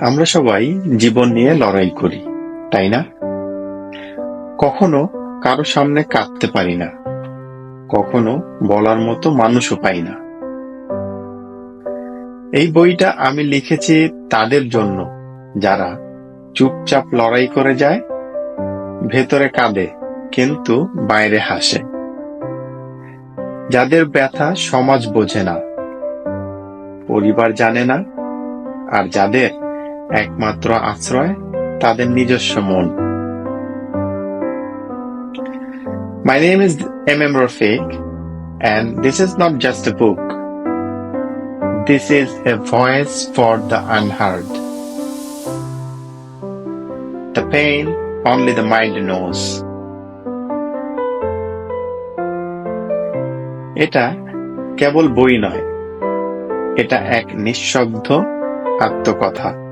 আমরা সবাই জীবন নিয়ে লড়াই করি, তাই না? কখনো কারও সামনে কাঁদতে পারি না। কখনো বলার মতো মানুষও পাই না। এই বইটা আমি লিখেছি তাদের জন্য, যারা চুপচাপ লড়াই করে যায়, ভেতরে কাঁদে, কিন্তু বাইরে হাসে। যাদের ব্যথা সমাজ বোঝে না, পরিবার জানে না, আর যাদের একমাত্র আশ্রয় তাদের নিজস্ব মন My name is MM Rafiq and this is not just a book. This is a voice for the unheard. The pain only the mind knows. এটা কেবল বই নয় এটা এক নিঃশব্দ আত্মকথা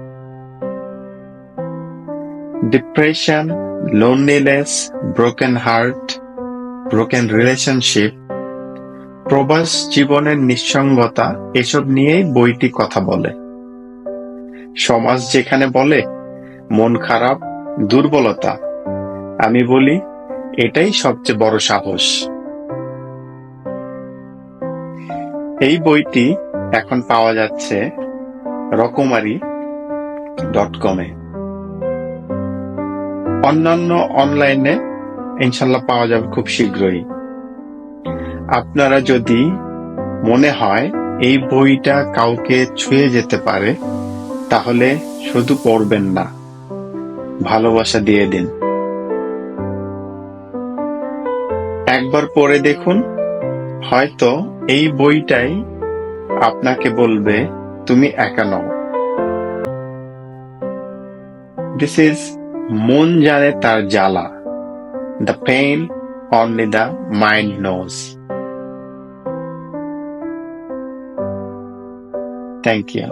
depression loneliness broken heart broken relationship প্রবাস জীবনের নিঃসঙ্গতা, এসব নিয়েই বইটি কথা বলে। সমাজ যেখানে বলে, মন খারাপ, দুর্বলতা। আমি বলি, এটাই সবচেয়ে বড় সাহস। এই বইটি এখন পাওয়া যাচ্ছে রকমারি ডট কমে। অন্যান্য অনলাইনে ইনশাল্লাহ পাওয়া যাবে খুব শীঘ্রই। আপনারা যদি মনে হয় এই বইটা কাউকে ছুঁয়ে যেতে পারে, তাহলে শুধু পড়বেন না, ভালোবাসা দিয়ে দিন। একবার পড়ে দেখুন, হয়তো এই বইটাই আপনাকে বলবে, তুমি একা নও। দিস ইজ মন জানে তার জ্বালা the pain only the mind knows thank you